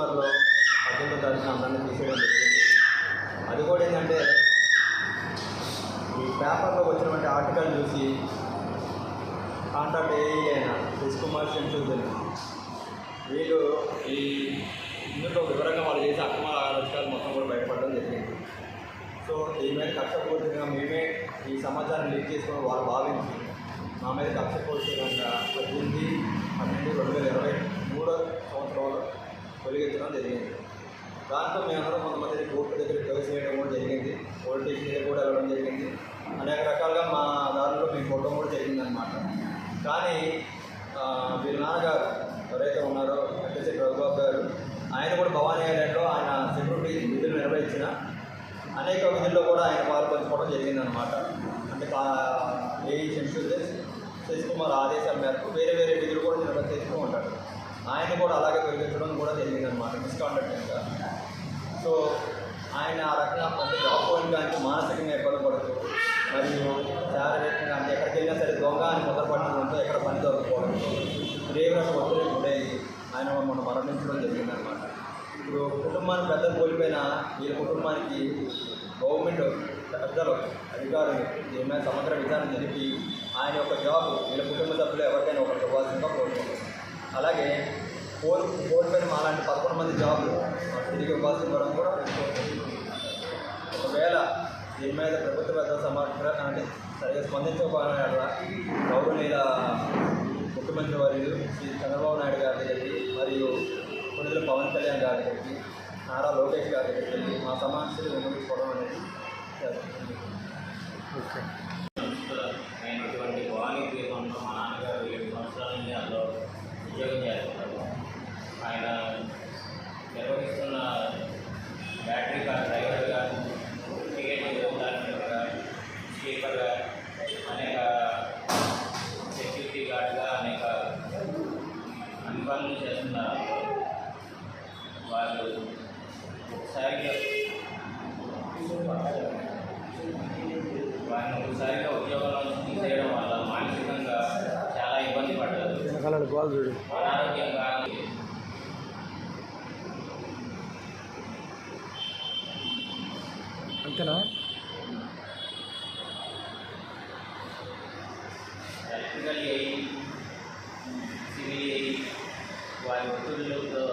డిసెంబర్లో పద్దెనిమిదో తారీఖున అందరినీ తీసేయడం జరిగింది. అది కూడా ఏంటంటే ఈ పేపర్లో వచ్చినటువంటి ఆర్టికల్ చూసి కాంటాక్ట్ ఏఈ అయిన శశి కుమార్ శంషుద్దీన్ వీళ్ళు ఈ ఇందులో వివరంగా వాళ్ళు చేసే అక్రమాల ఆలోచనలు మొత్తం కూడా బయటపడడం జరిగింది. సో ఈ మీద కక్షపూర్తిగా మేమే ఈ సమాచారం లీక్ చేసుకుని వాళ్ళు భావించి మా మీద కక్షపూర్తిగా పద్దెనిమిది పన్నెండు రెండు వేల ఇరవై మూడో మేము మేమందరం కొంతమంది కోర్టు దగ్గర ప్రవేశం వేయడం కూడా జరిగింది పోలీస్ స్టేషన్ దగ్గర కూడా వెళ్ళడం జరిగింది. అనేక రకాలుగా మా దారిలో మేము ఫోటో కూడా జరిగిందనమాట కానీ వీళ్ళ నాన్నగారు ఎవరైతే ఉన్నారో వెంకటశెట్టి రఘుబాబు గారు ఆయన కూడా భవానీ ఐలాండ్లో ఆయన సెక్యూరిటీ విధులు నిర్వహించిన అనేక విధుల్లో కూడా ఆయన పాల్పంచుకోవడం జరిగింది జరిగిందనమాట అంటే ఏఈ శంషుద్దీన్ శశికుమార్ ఆదేశాల మేరకు వేరే వేరే విధులు కూడా నిర్వహిస్తూ ఉంటాడు. ఆయన కూడా అలాగే పెరిగించడం కూడా జరిగిందనమాట మిస్కాండక్ట్ సో ఆయన ఆ రకంగా అంటే జాబ్ పోయినడానికి మానసికంగా ఇబ్బంది పడుతూ మరియు శారీరకంగా అంటే ఎక్కడికి వెళ్ళినా సరే దొంగ అని మొదలుపడడంతో ఎక్కడ పని దొరకపోవడం. తీవ్రంగా ఒత్తిడి గురయ్యి ఆయన మనం మరణించడం జరిగిందనమాట ఇప్పుడు కుటుంబాన్ని పెద్దలు కోల్పోయిన వీళ్ళ కుటుంబానికి గవర్నమెంట్ పెద్దలు అధికారులు ఏమైనా సమగ్ర విచారణ జరిపి ఆయన యొక్క జాబ్ వీళ్ళ కుటుంబ సభ్యులు ఎవరికైనా ఒకరికి ఇవ్వాల్సిందిగా కోరుకుంటున్నారు అలాగే కోల్ కోల్పోయిన అలాంటి పదకొండు మంది జాబ్లు తిరిగి ఇవ్వాల్సి ఇవ్వడం కూడా ఒకవేళ దీని మీద ప్రభుత్వ పెద్ద సమాచారం అంటే సరిగా స్పందించకపోయిన గౌరవనీయుల ముఖ్యమంత్రి వర్యులు శ్రీ చంద్రబాబు నాయుడు గారి దగ్గరికి మరియు కొడుకుల పవన్ కళ్యాణ్ గారి దగ్గరికి నారా లోకేష్ గారి దగ్గరికి వెళ్ళి మా సమస్యలు వినిపించుకోవడం అనేది ఓకే. వారిని ఒకసారిగా ఉద్యోగంలో నుంచి తీసేయడం వల్ల మానసికంగా చాలా ఇబ్బంది పడ్డారు వెనకాల గోల్ చూడు. అనారోగ్యంగా అంతేనా? ఎలక్ట్రికల్ అయ్యి సివిల్ అయ్యి వారి ఒత్తిడిలో